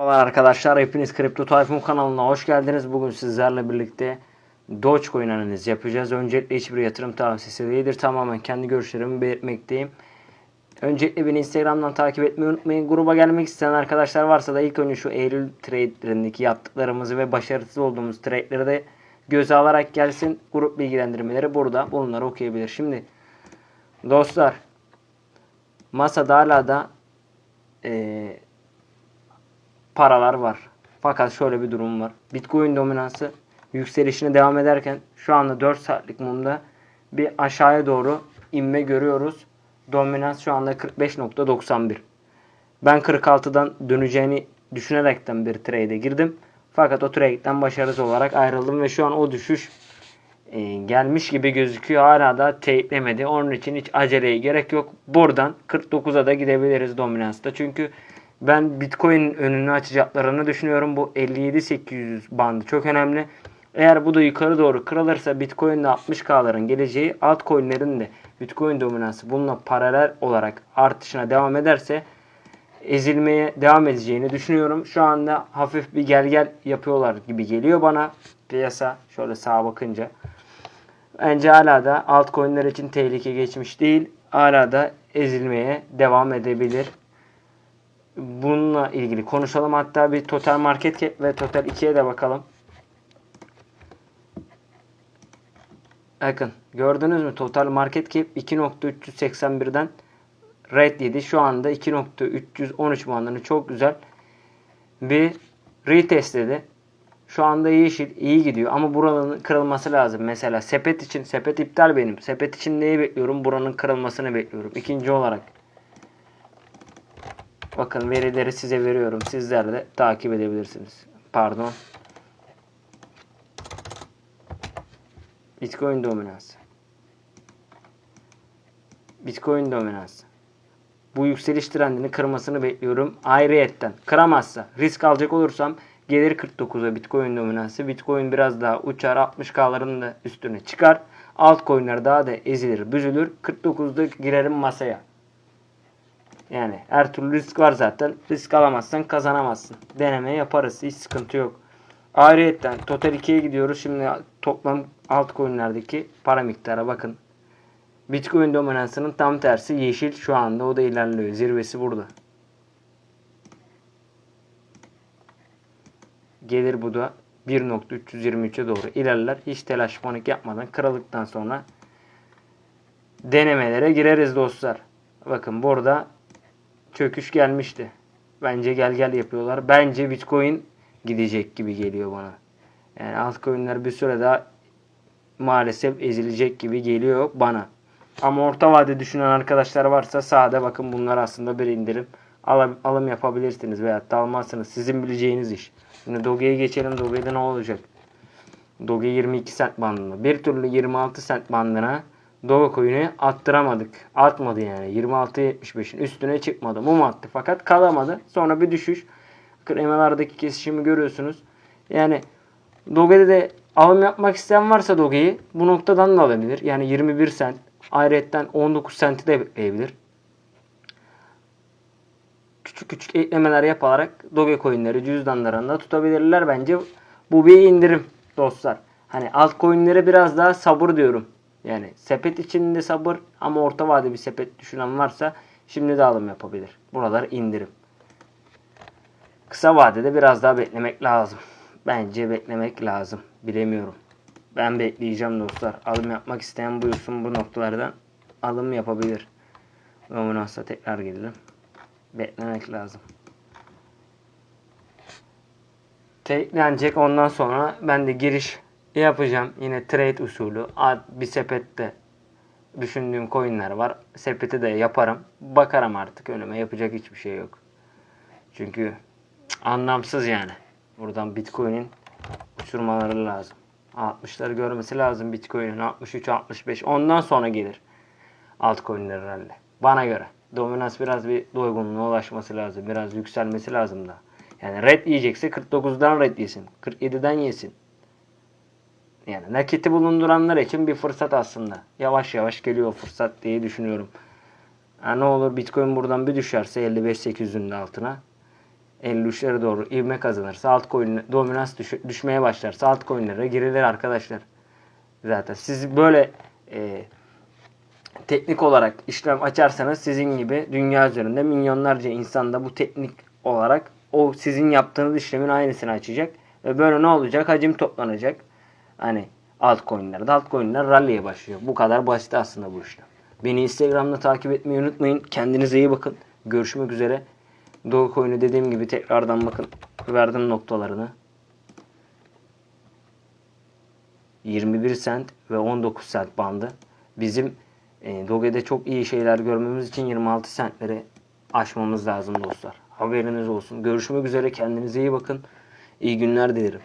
Merhabalar arkadaşlar, hepiniz Kripto Tayfun kanalına hoş geldiniz. Bugün sizlerle birlikte Dogecoin analizi yapacağız. Öncelikle hiçbir yatırım tavsiyesi değildir. Tamamen kendi görüşlerimi belirtmekteyim. Öncelikle beni Instagram'dan takip etmeyi unutmayın. Gruba gelmek isteyen arkadaşlar varsa da ilk önce şu Eylül trade'lerindeki yaptıklarımızı ve başarısız olduğumuz trade'leri de göze alarak gelsin. Grup bilgilendirmeleri burada. Bunları okuyabilir. Şimdi dostlar masada hala da eee paralar var. Fakat şöyle bir durum var. Bitcoin dominansı yükselişine devam ederken şu anda 4 saatlik mumda bir aşağıya doğru inme görüyoruz. Dominans şu anda 45.91. Ben 46'dan döneceğini düşünerekten bir trade'e girdim. Fakat o trade'den başarısız olarak ayrıldım ve şu an o düşüş e, gelmiş gibi gözüküyor. Hala da teyitlemedi. Onun için hiç aceleye gerek yok. Buradan 49'a da gidebiliriz dominansta. Çünkü ben Bitcoin'in önünü açacaklarını düşünüyorum. Bu 57-800 bandı çok önemli. Eğer bu da yukarı doğru kırılırsa Bitcoin'de 60K'ların geleceği altcoin'lerin de Bitcoin dominansı bununla paralel olarak artışına devam ederse ezilmeye devam edeceğini düşünüyorum. Şu anda hafif bir gel gel yapıyorlar gibi geliyor bana piyasa şöyle sağa bakınca. Bence hala da altcoin'ler için tehlike geçmiş değil. Hala da ezilmeye devam edebilir. Bununla ilgili konuşalım. Hatta bir total market ve total 2'ye de bakalım. Bakın gördünüz mü? Total market cap 2.381'den red yedi. Şu anda 2.313 bandını çok güzel bir retest dedi. Şu anda yeşil iyi gidiyor ama buranın kırılması lazım. Mesela sepet için sepet iptal benim. Sepet için neyi bekliyorum? Buranın kırılmasını bekliyorum. İkinci olarak Bakın verileri size veriyorum. Sizler de takip edebilirsiniz. Pardon. Bitcoin dominansı. Bitcoin dominansı. Bu yükseliş trendini kırmasını bekliyorum. Ayrıyetten kıramazsa risk alacak olursam gelir 49'a Bitcoin dominansı. Bitcoin biraz daha uçar 60K'ların da üstüne çıkar. Altcoin'ler daha da ezilir, büzülür. 49'da girerim masaya. Yani her türlü risk var zaten. Risk alamazsan kazanamazsın. Deneme yaparız. Hiç sıkıntı yok. Ayrıyetten Total 2'ye gidiyoruz. Şimdi toplam altcoin'lerdeki para miktarı bakın. Bitcoin dominansının tam tersi yeşil şu anda o da ilerliyor. Zirvesi burada. Gelir bu da 1.323'e doğru ilerler. Hiç telaş panik yapmadan kırıldıktan sonra denemelere gireriz dostlar. Bakın burada çöküş gelmişti. Bence gel gel yapıyorlar. Bence Bitcoin gidecek gibi geliyor bana. Yani altcoin'ler bir süre daha maalesef ezilecek gibi geliyor bana. Ama orta vade düşünen arkadaşlar varsa sağda bakın bunlar aslında bir indirim. Alım, alım yapabilirsiniz veya da almazsınız. Sizin bileceğiniz iş. Şimdi Doge'ye geçelim. Doge'de ne olacak? Doge 22 cent bandında. Bir türlü 26 cent bandına Dogecoin'i attıramadık. Atmadı yani. 26.75'in üstüne çıkmadı. Mum attı fakat kalamadı. Sonra bir düşüş. Kremalardaki kesişimi görüyorsunuz. Yani Doge'de de alım yapmak isteyen varsa Doge'yi bu noktadan da alabilir. Yani 21 cent. Ayrıyetten 19 centi de bekleyebilir. Küçük küçük eklemeler yaparak Dogecoin'leri cüzdanlarında tutabilirler. Bence bu bir indirim dostlar. Hani altcoin'lere biraz daha sabır diyorum. Yani sepet içinde sabır ama orta vade bir sepet düşünen varsa şimdi de alım yapabilir. Buralar indirim. Kısa vadede biraz daha beklemek lazım. Bence beklemek lazım. Bilemiyorum. Ben bekleyeceğim dostlar. Alım yapmak isteyen buyursun bu noktalardan alım yapabilir. Dominansa tekrar gelelim. Beklemek lazım. Teklenecek ondan sonra ben de giriş yapacağım. Yine trade usulü. Bir sepette düşündüğüm coinler var. Sepeti de yaparım. Bakarım artık önüme. Yapacak hiçbir şey yok. Çünkü anlamsız yani. Buradan Bitcoin'in uçurmaları lazım. 60'ları görmesi lazım Bitcoin'in. 63, 65. Ondan sonra gelir altcoin'ler herhalde. Bana göre. Dominans biraz bir doygunluğa ulaşması lazım. Biraz yükselmesi lazım da. Yani red yiyecekse 49'dan red yesin. 47'den yesin. Yani nakiti bulunduranlar için bir fırsat aslında. Yavaş yavaş geliyor fırsat diye düşünüyorum. Ha, ne olur Bitcoin buradan bir düşerse 55-800'ün altına. 53'lere doğru ivme kazanırsa altcoin dominans düş- düşmeye başlarsa altcoin'lere girilir arkadaşlar. Zaten siz böyle e, teknik olarak işlem açarsanız sizin gibi dünya üzerinde milyonlarca insan da bu teknik olarak o sizin yaptığınız işlemin aynısını açacak. Ve böyle ne olacak? Hacim toplanacak. Hani altcoin'lerde. Altcoin'ler rally'e başlıyor. Bu kadar basit aslında bu işlem. Beni Instagram'da takip etmeyi unutmayın. Kendinize iyi bakın. Görüşmek üzere. Dogecoin'i dediğim gibi tekrardan bakın. Verdim noktalarını. 21 sent ve 19 sent bandı. Bizim e, Doge'de çok iyi şeyler görmemiz için 26 sentleri aşmamız lazım dostlar. Haberiniz olsun. Görüşmek üzere. Kendinize iyi bakın. İyi günler dilerim.